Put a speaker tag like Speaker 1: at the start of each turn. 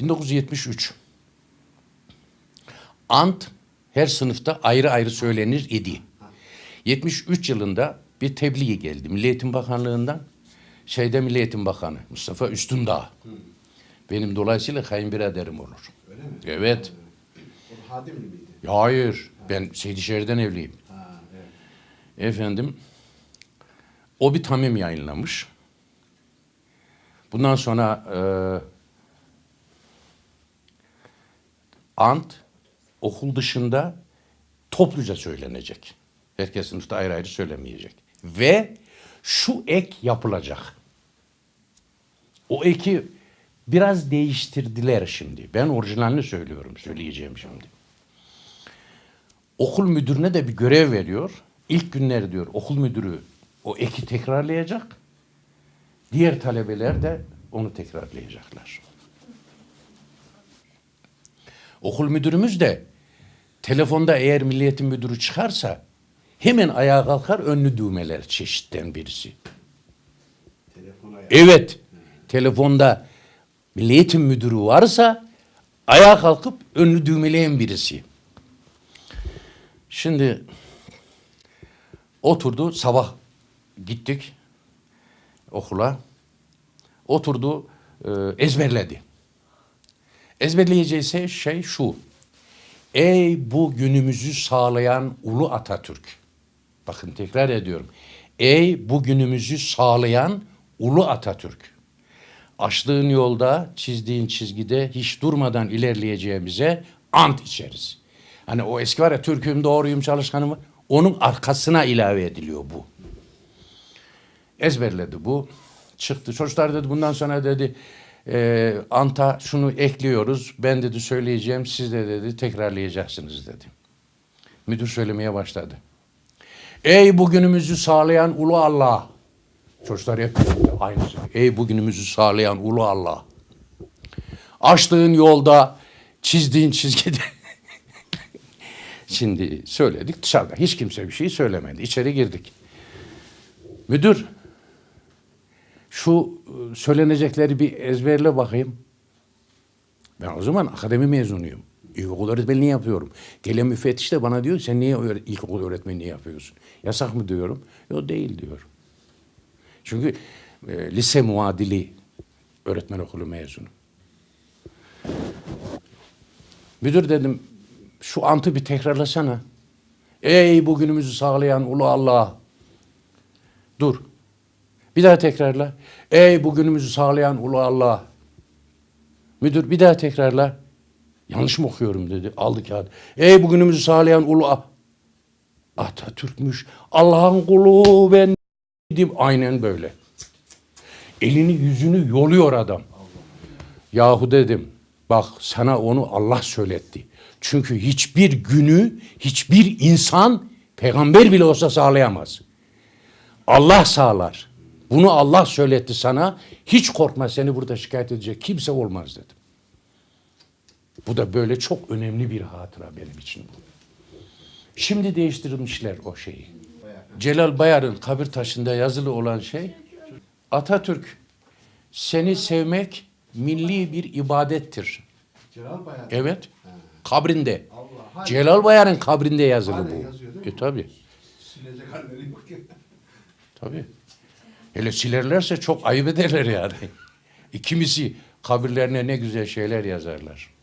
Speaker 1: 1973. Ant her sınıfta ayrı ayrı söylenir idi. 73 yılında bir tebliğ geldi Milli Eğitim Bakanlığı'ndan. Şeyde Milli Eğitim Bakanı Mustafa Üstündağ. Benim dolayısıyla kayınbiraderim olur.
Speaker 2: Öyle mi?
Speaker 1: Evet.
Speaker 2: O Hadimli miydi?
Speaker 1: Hayır. Ben Seydişehir'den evliyim.
Speaker 2: Ha, evet.
Speaker 1: Efendim o bir tamim yayınlamış. Bundan sonra e, ant okul dışında topluca söylenecek. Herkes sınıfta ayrı ayrı söylemeyecek. Ve şu ek yapılacak. O eki biraz değiştirdiler şimdi. Ben orijinalini söylüyorum, söyleyeceğim şimdi. Okul müdürüne de bir görev veriyor. İlk günler diyor okul müdürü o eki tekrarlayacak. Diğer talebeler de onu tekrarlayacaklar. Okul müdürümüz de telefonda eğer milliyetin müdürü çıkarsa hemen ayağa kalkar önlü düğmeler çeşitten birisi.
Speaker 2: Telefona.
Speaker 1: Evet. Telefonda Milli Eğitim Müdürü varsa ayağa kalkıp önünü düğmeleyen birisi. Şimdi oturdu sabah gittik okula. Oturdu e, ezberledi. Ezberleyeceği şey şu. Ey bu günümüzü sağlayan Ulu Atatürk. Bakın tekrar ediyorum. Ey bugünümüzü sağlayan Ulu Atatürk. Açtığın yolda, çizdiğin çizgide hiç durmadan ilerleyeceğimize ant içeriz. Hani o eski var ya Türk'üm, doğruyum, çalışkanım var. Onun arkasına ilave ediliyor bu. Ezberledi bu. Çıktı. Çocuklar dedi bundan sonra dedi e, anta şunu ekliyoruz. Ben dedi söyleyeceğim. Siz de dedi tekrarlayacaksınız dedi. Müdür söylemeye başladı. Ey bugünümüzü sağlayan ulu Allah. Çocuklar hep aynısı. Ey bugünümüzü sağlayan ulu Allah. Açtığın yolda, çizdiğin çizgide. Şimdi söyledik dışarıda. Hiç kimse bir şey söylemedi. İçeri girdik. Müdür, şu e, söylenecekleri bir ezberle bakayım. Ben o zaman akademi mezunuyum. İlkokul öğretmenliği yapıyorum. Gelen müfettiş de bana diyor sen niye ilkokul öğretmenliği yapıyorsun? Yasak mı diyorum. Yok değil diyor. Çünkü e, lise muadili öğretmen okulu mezunu. Müdür dedim şu antı bir tekrarlasana. Ey bugünümüzü sağlayan ulu Allah. Dur. Bir daha tekrarla. Ey bugünümüzü sağlayan ulu Allah. Müdür bir daha tekrarla. Yanlış mı okuyorum dedi. Aldı kağıdı. Ey bugünümüzü sağlayan ulu A- Atatürk'müş. Allah'ın kulu ben. Aynen böyle. Elini yüzünü yoluyor adam. Yahu dedim. Bak sana onu Allah söyletti. Çünkü hiçbir günü hiçbir insan peygamber bile olsa sağlayamaz. Allah sağlar. Bunu Allah söyletti sana. Hiç korkma seni burada şikayet edecek kimse olmaz dedim. Bu da böyle çok önemli bir hatıra benim için bu. Şimdi değiştirilmişler o şeyi. Celal Bayar'ın kabir taşında yazılı olan şey Atatürk seni sevmek milli bir ibadettir.
Speaker 2: Celal Bayar.
Speaker 1: Evet. Kabrinde.
Speaker 2: Allah.
Speaker 1: Celal Bayar'ın kabrinde yazılı
Speaker 2: Halen
Speaker 1: bu.
Speaker 2: yazıyor?
Speaker 1: E tabi.
Speaker 2: Silecek
Speaker 1: Hele silerlerse çok ayıp ederler yani. E, kimisi kabirlerine ne güzel şeyler yazarlar.